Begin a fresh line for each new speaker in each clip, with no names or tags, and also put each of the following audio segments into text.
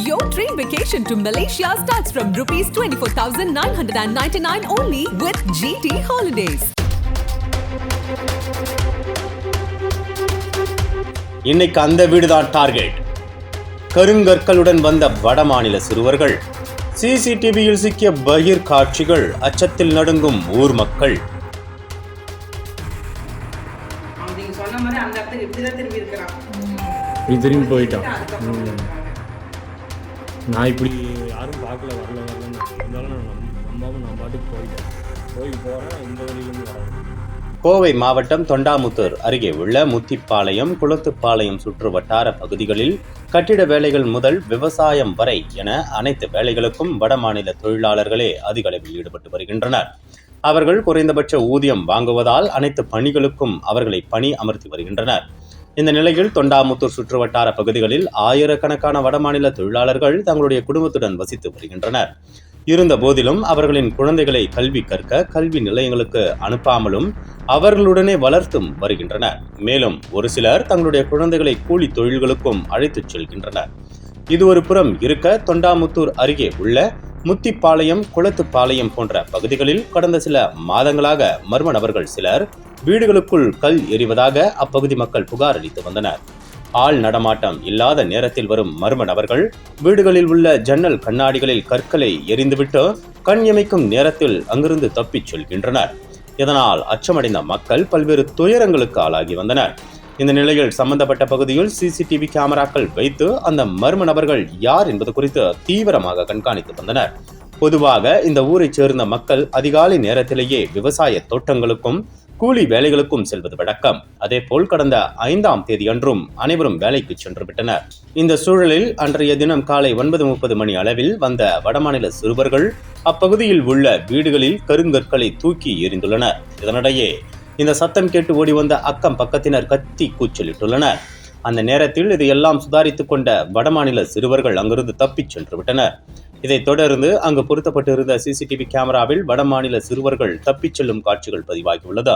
Your dream vacation to Malaysia starts from rupees 24,999 only with GT Holidays.
இன்னைக்கு அந்த வீடுதான் target கருங்கற்களுடன் வந்த வடமாநில சிறுவர்கள் சிசிடிவியில் சிக்கிய பகிர் காட்சிகள் அச்சத்தில் நடுங்கும் ஊர் மக்கள்
அவன் நீங்க சொன்ன மாதிரி அந்த இடத்துக்கு இப்படிதான் திரும்பி இருக்கிறான்
இப்படி திரும்பி போயிட்டான். நான் இப்படி யாரும் பார்க்கல வரல வரலன்னு இருந்தாலும் நான் நம் நம்பாமல் நான் பாட்டுக்கு போயிட்டேன். போய் போகிறேன் இந்த வழியிலேருந்து வரேன்.
கோவை மாவட்டம் தொண்டாமுத்தூர் அருகே உள்ள முத்திப்பாளையம் குளத்துப்பாளையம் சுற்று வட்டார பகுதிகளில் கட்டிட வேலைகள் முதல் விவசாயம் வரை என அனைத்து வேலைகளுக்கும் வடமாநில தொழிலாளர்களே அதிக அளவில் ஈடுபட்டு வருகின்றனர். அவர்கள் குறைந்தபட்ச ஊதியம் வாங்குவதால் அனைத்து பணிகளுக்கும் அவர்களை பணி அமர்த்தி வருகின்றனர். இந்த நிலையில் தொண்டாமுத்தூர் சுற்றுவட்டார பகுதிகளில் ஆயிரக்கணக்கான வடமாநில தொழிலாளர்கள் தங்களுடைய குடும்பத்துடன் வசித்து வருகின்றனர். இருந்த போதிலும் அவர்களின் குழந்தைகளை கல்வி கற்க கல்வி நிலையங்களுக்கு அனுப்பாமலும் அவர்களுடனே வளர்த்தும் வருகின்றனர். மேலும் ஒரு சிலர் தங்களுடைய குழந்தைகளை கூலி தொழில்களுக்கும் அழைத்துச் செல்கின்றனர். இது ஒரு புறம் இருக்க தொண்டாமுத்தூர் அருகே உள்ள முத்திப்பாளையம் குளத்துப்பாளையம் போன்ற பகுதிகளில் கடந்த சில மாதங்களாக மர்ம நபர்கள் சிலர் வீடுகளுக்குள் கல் எறிவதாக அப்பகுதி மக்கள் புகார் அளித்து வந்தனர். ஆள் நடமாட்டம் இல்லாத நேரத்தில் வரும் மர்ம நபர்கள் வீடுகளில் உள்ள ஜன்னல் கண்ணாடிகளில் கற்களை எரிந்துவிட்டு கண் இமைக்கும் நேரத்தில் அங்கிருந்து தப்பிச் செல்கின்றனர். இதனால் அச்சமடைந்த மக்கள் பல்வேறு துயரங்களுக்கு ஆளாகி வந்தனர். இந்த நிலையில் சம்பந்தப்பட்ட பகுதியில் சிசிடிவி கேமராக்கள் வைத்து அந்த மர்ம நபர்கள் யார் என்பது குறித்து தீவிரமாக கண்காணித்து வந்தனர். பொதுவாக இந்த ஊரைச் சேர்ந்த மக்கள் அதிகாலை நேரத்திலேயே விவசாய தோட்டங்களுக்கும் கூலி வேலைகளுக்கும் செல்வது வழக்கம். அதேபோல் கடந்த ஐந்தாம் தேதி அன்றும் அனைவரும் வேலைக்கு சென்று விட்டனர். இந்த சூழலில் அன்றைய தினம் காலை ஒன்பது முப்பது மணி அளவில் வந்த வடமாநில சிறுவர்கள் அப்பகுதியில் உள்ள வீடுகளில் கருங்கற்களை தூக்கி எறிந்துள்ளனர். இதனிடையே இந்த சத்தம் கேட்டு ஓடி வந்த அக்கம் பக்கத்தினர் கத்தி கூச்சலிட்டுள்ளனர். அந்த நேரத்தில் இதையெல்லாம் சுதாரித்துக் கொண்ட வடமாநில சிறுவர்கள் அங்கிருந்து தப்பிச் சென்று விட்டனர். இதைத் தொடர்ந்து அங்கு பொருத்தப்பட்டிருந்த சிசிடிவி கேமராவில் வடமாநில சிறுவர்கள் தப்பிச் செல்லும் காட்சிகள் பதிவாகியுள்ளது.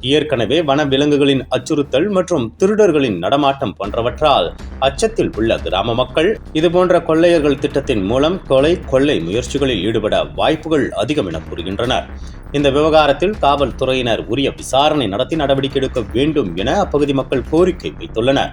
ஏற்கனவே வன விலங்குகளின் அச்சுறுத்தல் மற்றும் திருடர்களின் நடமாட்டம் போன்றவற்றால் அச்சத்தில் உள்ள கிராம மக்கள் இதுபோன்ற கொள்ளையர்கள் திட்டத்தின் மூலம் கொலை கொள்ளை முயற்சிகளில் ஈடுபட வாய்ப்புகள் அதிகம் என கூறுகின்றனர். இந்த விவகாரத்தில் காவல்துறையினர் உரிய விசாரணை நடத்தி நடவடிக்கை எடுக்க வேண்டும் என அப்பகுதி மக்கள் கோரிக்கை வைத்துள்ளனர்.